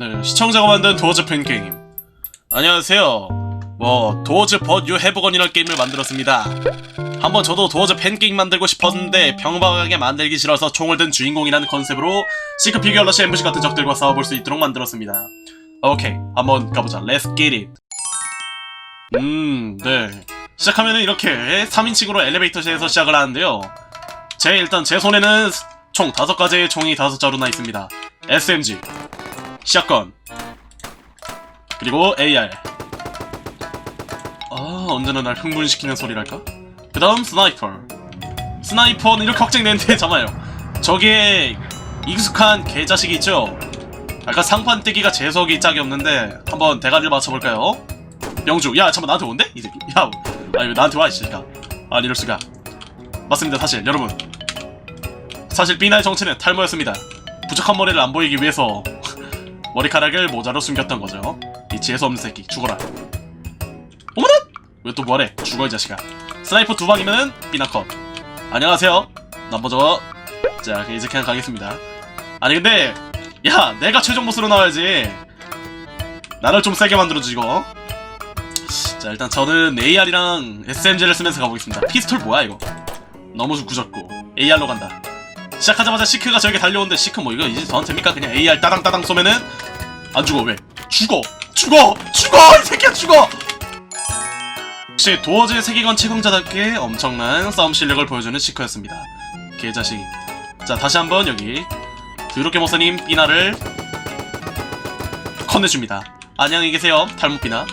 네, 시청자가 만든 도어즈 팬 게임. 안녕하세요. 뭐 도어즈 벗유 해브건이라는 게임을 만들었습니다. 한번 저도 도어즈 팬 게임 만들고 싶었는데 평범하게 만들기 싫어서 총을 든 주인공이라는 컨셉으로 시크 피규어 러시 엠브시 같은 적들과 싸워볼 수 있도록 만들었습니다. 오케이, 한번 가보자. Let's get it. 음, 네. 시작하면은 이렇게 3인칭으로 엘리베이터실에서 시작을 하는데요. 제 일단 제 손에는 총 다섯 가지의 총이 다섯 자루나 있습니다. SMG, 샷건, 그리고 AR. 아, 언제나 날 흥분시키는 소리랄까? 그 다음 스나이퍼. 스나이퍼는 이렇게 확장되는데, 잠깐만요. 저기에 익숙한 개자식이 있죠? 아까 상판 떼기가 재석이 짝이 없는데, 한번 대가리를 맞춰볼까요? 영주, 야, 잠깐 나한테 온대? 이 새끼. 야, 아니, 왜 나한테 와, 이 새끼야. 아니, 이럴 수가. 맞습니다, 사실. 여러분. 사실 비나의 정체는 탈모였습니다. 부족한 머리를 안 보이기 위해서 머리카락을 모자로 숨겼던 거죠. 이 재수 없는 새끼 죽어라. 어머나! 왜 또 뭐래? 죽어 이 자식아. 스나이퍼 두 방이면은 비나컷. 안녕하세요. 나 먼저 자 이제 그냥 가겠습니다. 아니 근데 야 내가 최종 보스로 나와야지. 나를 좀 세게 만들어주지 이거. 자 일단 저는 AR이랑 SMG를 쓰면서 가보겠습니다. 피스톨 뭐야 이거? 너무 구졌고 AR로 간다. 시작하자마자 시크가 저에게 달려오는데 시크 뭐 이거 이제 저한테입니까? 그냥 AR 따당따당 쏘면은 안 죽어 왜? 죽어! 죽어! 죽어! 이 새끼야 죽어! 역시 도어즈의 세계관 최강자답게 엄청난 싸움 실력을 보여주는 시크였습니다. 개자식. 자 다시 한번 여기 드럽게 모사님 삐나를 건네줍니다. 안녕히 계세요 탈모 삐나.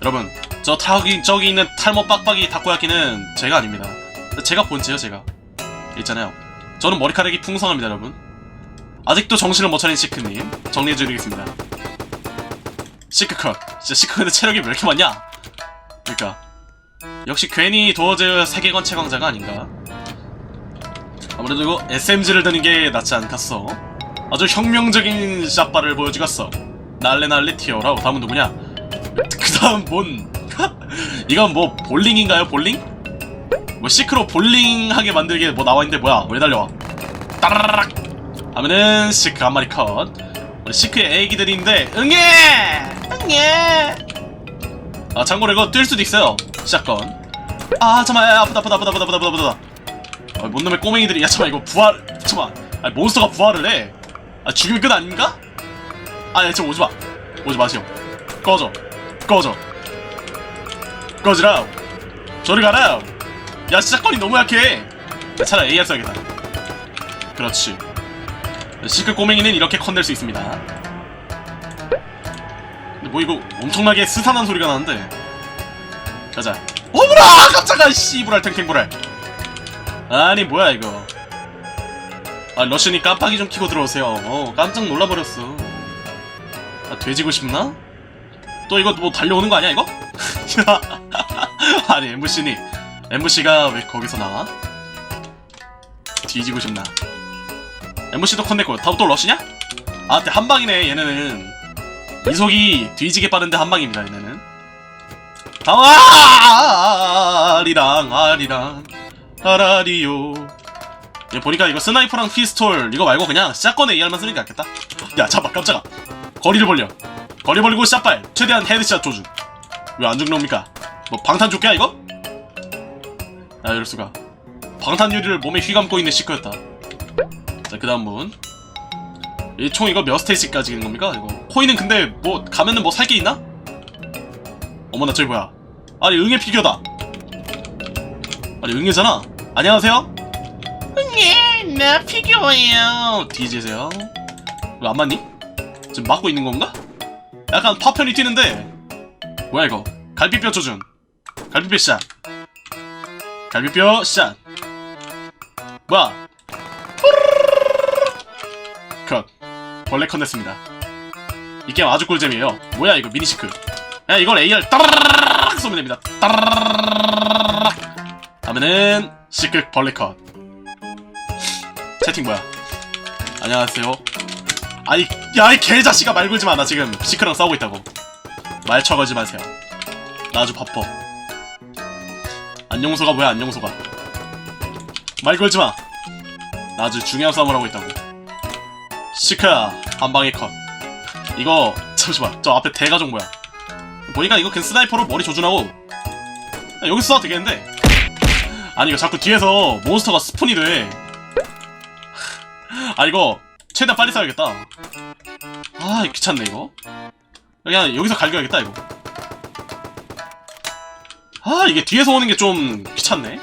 여러분 저 타기 저기 있는 탈모 빡빡이 다코야키는 제가 아닙니다. 제가 본체요 제가. 있잖아요. 저는 머리카락이 풍성합니다, 여러분. 아직도 정신을 못 차린 시크님 정리해드리겠습니다. 시크컷, 진짜 시크컷의 체력이 왜 이렇게 많냐? 그러니까 역시 괜히 도어즈 세계관 최강자가 아닌가. 아무래도 이거 SMG를 드는 게 낫지 않겠어? 아주 혁명적인 샷발을 보여주겠어. 날래 날래 튀어라. 다음은 누구냐? 그 다음 뭔? 이건 뭐 볼링인가요? 볼링? 뭐 시크로 볼링하게 만들게 뭐 나와있는데 뭐야 왜 달려와 따라락 하면은 시크 한 마리 컷 시크의 애기들인데 응애! 응애! 아 참고로 이거 뛸 수도 있어요. 샷건 아 잠깐만 야, 아프다 아프다 아프다 아프다 아프다 아프다. 아, 뭔 놈의 꼬맹이들이 야 잠깐만 이거 부활 잠깐만. 아 몬스터가 부활을 해 아 죽이면 끝 아닌가? 아야 지금 오지마. 오지 마시오 꺼져. 꺼져. 꺼지라 저리 가라 야 시작권이 너무 약해. 차라리 AR 써야겠다. 그렇지 시크 꼬맹이는 이렇게 컨댈 수 있습니다. 근데 뭐 이거 엄청나게 스산한 소리가 나는데. 가자. 어머나! 깜짝아! 씨부랄 탱탱부랄 아니 뭐야 이거. 아 러시니 깜빡이 좀 켜고 들어오세요. 어 깜짝 놀라버렸어. 아 돼지고 싶나? 또 이거 뭐 달려오는 거 아니야 이거? 아니 MC님. MC가 왜 거기서 나와? 뒤지고 싶나? MC도 컨냈고 다음 또 러시냐? 아 근데 한방이네 얘네는. 이속이 뒤지게 빠른데 한방입니다 얘네는. 아, 아리랑 아리랑 아라리요. 얘 보니까 이거 스나이퍼랑 피스톨 이거 말고 그냥 샷건 AR만 쓰는 게 낫겠다. 야 잠깐 깜짝아. 거리를 벌려. 거리 벌리고 샷발 최대한 헤드샷 조준. 왜 안 죽는겁니까? 뭐 방탄 조끼야 이거? 아 이럴 수가. 방탄 유리를 몸에 휘감고 있는 시크였다 자 그 다음 분. 이총 이거 몇 스테이지까지 있는 겁니까? 이거. 코인은 근데 뭐 가면은 뭐 살 게 있나? 어머나 저기 뭐야. 아니 응애 피규어다. 아니 응애잖아. 안녕하세요. 응애 나 피규어예요. 뒤지세요. 왜 안 맞니? 지금 막고 있는 건가? 약간 파편이 튀는데. 뭐야 이거? 갈비뼈 조준. 갈비뼈 샷 갈비뼈 샷 뭐야 벌레 컷 냈습니다 이 게임 아주 꿀잼이에요 뭐야 이거 미니시크 야 이걸 AR 따라락 쏘면 됩니다 따라락 하면은 시크 벌레 컷 채팅 뭐야 안녕하세요 아이 야이 개자식아 말 걸지 마 나 지금 시크랑 싸우고 있다고 말 쳐 걸지 마세요 나 아주 바빠 안녕소가 뭐야 안녕소가 말 걸지 마. 나 아주 중요한 싸움을 하고 있다고. 시크야 한 방에 컷. 이거 잠시만 저 앞에 대가족 뭐야 보니까 이거 그냥 스나이퍼로 머리 조준하고 야, 여기서 쏴도 되겠는데? 아니 이거 자꾸 뒤에서 몬스터가 스폰이 돼아 이거 최대한 빨리 쏴야겠다. 아 귀찮네 이거. 그냥 여기서 갈겨야겠다 이거. 아 이게 뒤에서 오는 게 좀 귀찮네.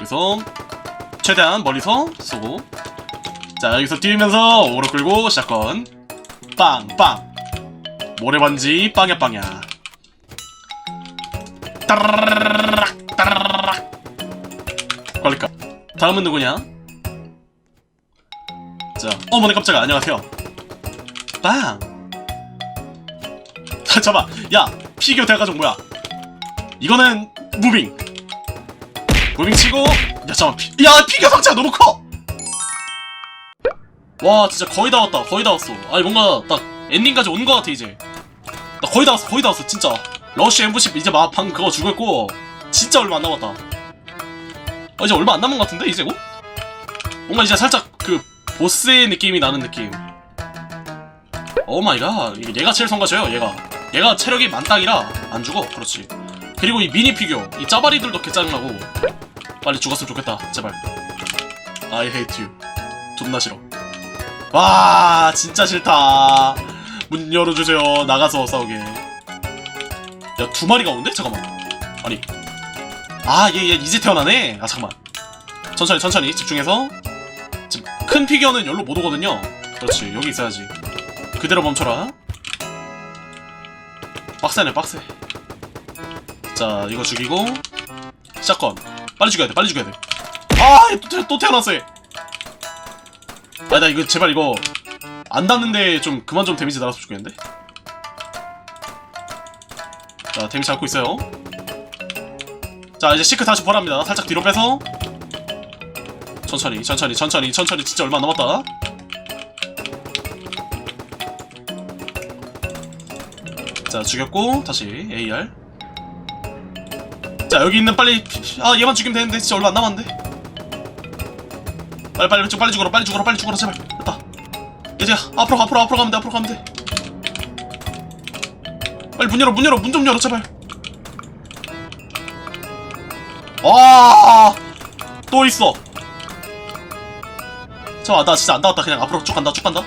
여기서 최대한 멀리서 쏘고 자 여기서 뛰면서 오로 끌고 샷건 빵빵. 모래반지 빵야 빵야. 따라라락 따라라락. 걸릴까? 다음은 누구냐? 자 어머니 깜짝아 안녕하세요. 빵. 자, 잠깐만 야 피규어 대가족 뭐야? 이거는 무빙. 무빙 치고 야 잠깐만 피, 야 피규어 상체가 너무 커 와 진짜 거의 다 왔다. 거의 다 왔어. 아니 뭔가 딱 엔딩까지 온거 같아 이제. 나 거의 다 왔어 거의 다 왔어 진짜. 러쉬 엠부십 이제 막방 그거 죽었고 진짜 얼마 안 남았다. 아, 이제 얼마 안 남은 것 같은데 이제 곧? 뭔가 이제 살짝 그 보스의 느낌이 나는 느낌. 오마이갓. 이게 얘가 제일 성가셔요 얘가. 얘가 체력이 만땅이라 안 죽어. 그렇지. 그리고 이 미니 피규어 이 짜바리들도 개짜증나고. 빨리 죽었으면 좋겠다 제발. I hate you. 존나 싫어 와 진짜 싫다. 문 열어주세요. 나가서 싸우게. 야 두 마리가 오는데? 잠깐만. 아니. 아얘얘 이제 태어나네? 아 잠깐만. 천천히 천천히. 집중해서. 지금 큰 피규어는 열로 못 오거든요. 그렇지 여기 있어야지. 그대로 멈춰라. 빡세네 빡세. 자 이거 죽이고. 샷건 빨리 죽여야 돼 빨리 죽여야 돼아또 또 태어났어 얘 아, 나 이거 제발 이거 안 닿는데 좀 그만 좀 데미지 날았으면 좋겠는데? 자, 데미지 잡고 있어요. 자, 이제 시크 다시 벌합니다. 살짝 뒤로 빼서 천천히, 천천히, 천천히, 천천히. 진짜 얼마 안 남았다. 자, 죽였고 다시 AR. 자, 여기 있는 빨리 아, 얘만 죽이면 되는데 진짜 얼마 안 남았는데. 빨리 빨리 좀 빨리 죽어라 빨리 죽어라 빨리 죽어라 제발. 됐다. 이제 앞으로 앞으로 앞으로 가면 돼 앞으로 가면 돼. 빨리 문 열어 문 열어 문 좀 열어 제발. 아또 있어. 잠깐만 나 진짜 안 나왔다 그냥. 앞으로 쭉 간다 쭉 간다.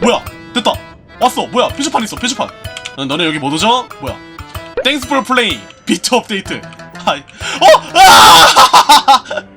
뭐야? 됐다. 왔어. 뭐야? 표지판 있어 표지판. 너, 너네 여기 못 오죠? 뭐야? 땡스 for 플레이 비트 업데이트 하이. 어! 아!